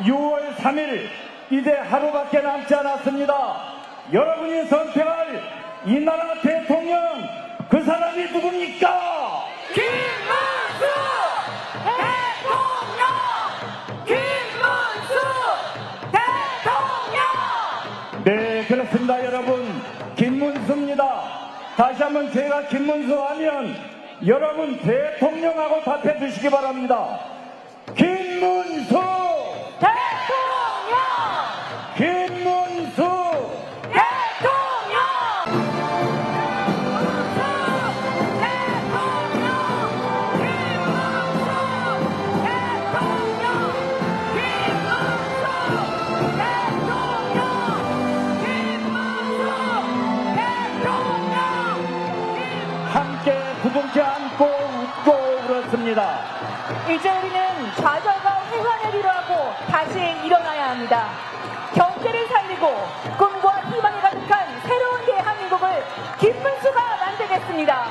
6월 3일 이제 하루밖에 남지 않았습니다. 여러분이 선택할 이 나라 대통령 그 사람이 누굽니까? 김문수 대통령 김문수 대통령 네 그렇습니다 여러분 김문수입니다. 다시 한번 제가 김문수 하면 여러분 대통령하고 답해 주시기 바랍니다. 김문 이제 우리는 좌절과 회환을 위로하고 다시 일어나야 합니다. 경제를 살리고 꿈과 희망이 가득한 새로운 대한민국을 김문수가 만들겠습니다.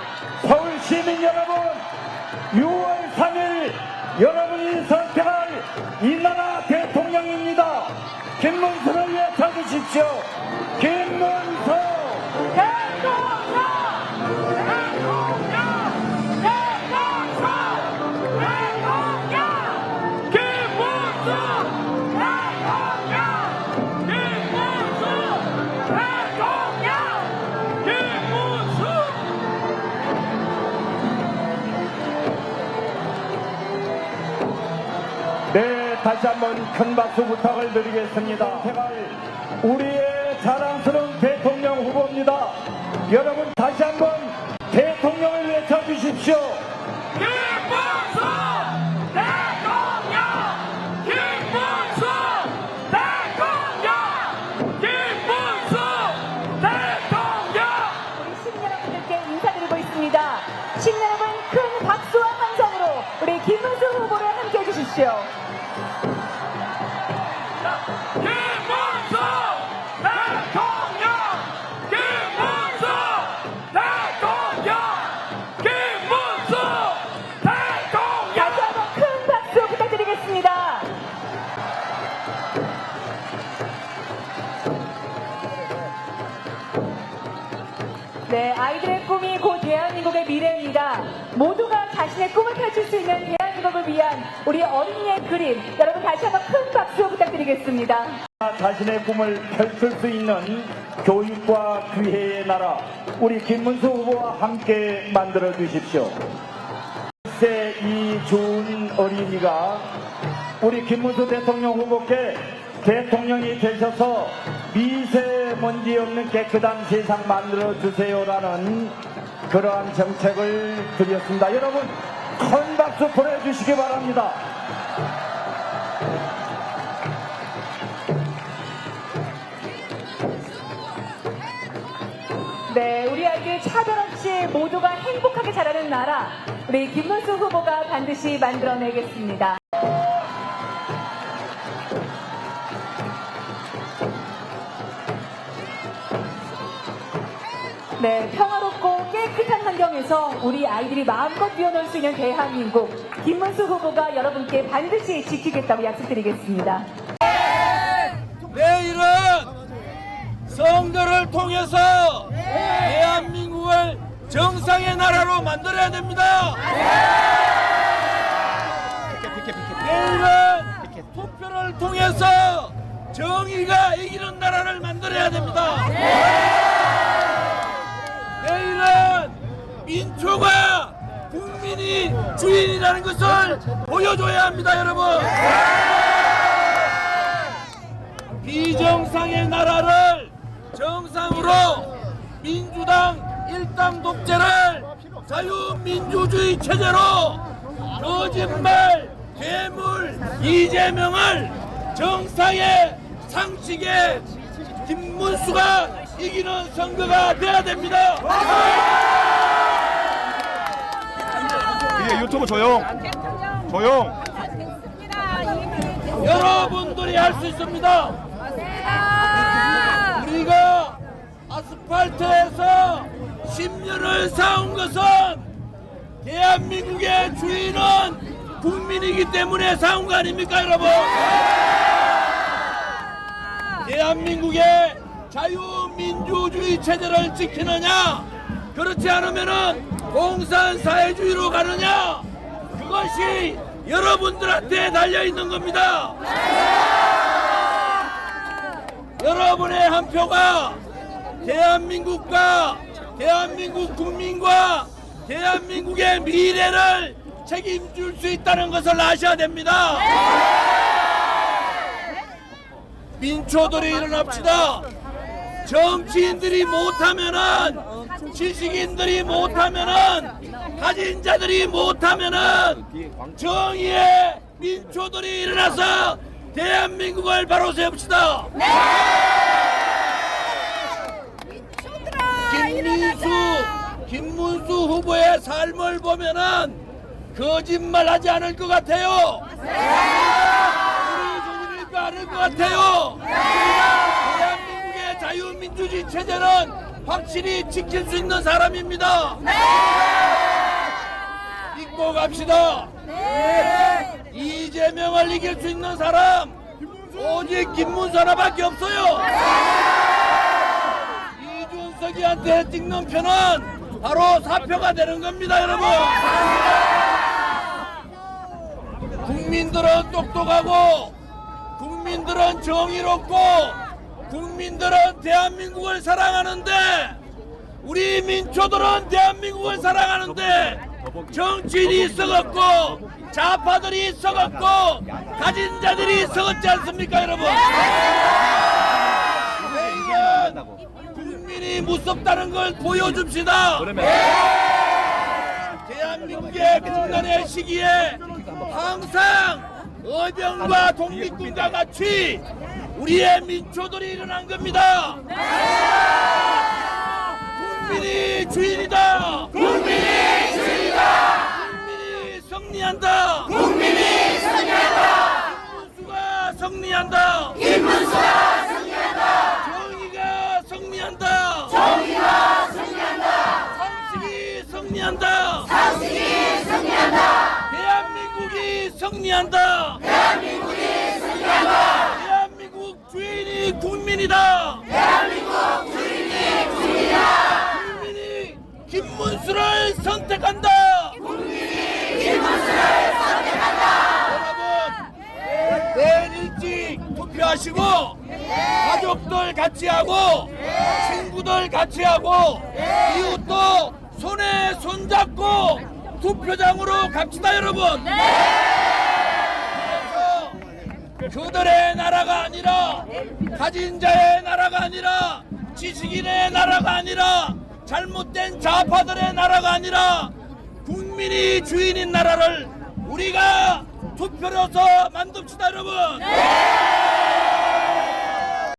서울 시민 여러분, 6월 3일 여러분이 선택할 이 나라 대통령입니다. 김문수를 외쳐주십시오. 김 다시 한번 큰 박수 부탁을 드리겠습니다. 우리의 네, 아이들의 꿈이 곧 대한민국의 미래입니다. 모두가 자신의 꿈을 펼칠 수 있는 대한민국을 위한 우리 어린이의 그림. 여러분 다시 한번 큰 박수 부탁드리겠습니다. 자신의 꿈을 펼칠 수 있는 교육과 기회의 나라 우리 김문수 후보와 함께 만들어 주십시오. 이 좋은 어린이가 우리 김문수 대통령 후보께 대통령이 되셔서 미세먼지 없는 깨끗한 세상 만들어 주세요라는 그러한 정책을 드렸습니다. 여러분 큰 박수 보내주시기 바랍니다. 네, 우리 아이들 차별 없이 모두가 행복하게 자라는 나라. 우리 김문수 후보가 반드시 만들어내겠습니다. 네, 평화롭고 깨끗한 환경에서 우리 아이들이 마음껏 뛰어놀 수 있는 대한민국. 김문수 후보가 여러분께 반드시 지키겠다고 약속드리겠습니다. 내일은 선거를 통해서 대한민국을 정상의 나라로 만들어야 됩니다. 내일은 투표를 통해서 정의가 이기는 나라를 만들어야 됩니다. 내일은 민초가 국민이 주인이라는 것을 보여줘야 합니다, 여러분. 비정상의 나라를 정상으로 민주당 일당 독재를 자유민주주의 체제로 거짓말 괴물 이재명을 정상의 상식의 김문수가 이기는 선거가 돼야 됩니다. 이게 유튜브 조용 조용 여러분들이 할 수 있습니다. 우리가 아스팔트에서 10년을 사온 것은 대한민국의 주인은 국민이기 때문에 사온 거 아닙니까 여러분? 대한민국의 자유 민주주의 체제를 지키느냐 그렇지 않으면은 공산 사회주의로 가느냐 그것이 여러분들한테 달려 있는 겁니다. 여러분의 한 표가 대한민국과 대한민국 국민과 대한민국의 미래를 책임질 수 있다는 것을 아셔야 됩니다. 민초들이 일어납시다. 정치인들이 못하면은 지식인들이 못하면은 가진 자들이 못하면은 정의의 민초들이 일어나서 대한민국을 바로 세웁시다. 김민수, 김문수 후보의 삶을 보면은 거짓말하지 않을 것 같아요. 우리 조국일까 않을 것 같아요. 대한민국의 자유민주주의 체제는 확실히 지킬 수 있는 사람입니다. 믿고 갑시다. 이재명을 이길 수 있는 사람 오직 김문수 하나밖에 없어요. 이준석이한테 찍는 표는 바로 사표가 되는 겁니다, 여러분. 국민들은 똑똑하고 국민들은 정의롭고 국민들은 대한민국을 사랑하는데 우리 민초들은 대한민국을 사랑하는데 정치인이 썩었고 좌파들이 썩었고 가진 자들이 썩었지 않습니까 여러분? 이제는 국민이 무섭다는 걸 보여줍시다. 대한민국의 국난의 시기에 항상 의병과 독립군과 같이 우리의 민초들이 일어난 겁니다. 국민이 주인이다. 국민이 주인이다. 국민이 승리한다. 국민이 승리한다. 김문수가 승리한다. 김문수가 승리한다. 정의가 승리한다. 정의가 승리한다. 상식이 승리한다. 상식이 승리한다. 승리한다. 대한민국이 승리한다. 대한민국 주인이 국민이다. 대한민국 주인이 국민이다. 국민이 김문수를 선택한다. 국민이 김문수를 선택한다. 여러분 내일 일찍 투표하시고 가족들 같이 하고 친구들 같이 하고 이웃도 손에 손잡고 투표장으로 갑시다 여러분 그래서 그들의 나라가 아니라 가진 자의 나라가 아니라 지식인의 나라가 아니라 잘못된 좌파들의 나라가 아니라 국민이 주인인 나라를 우리가 투표로서 만듭시다 여러분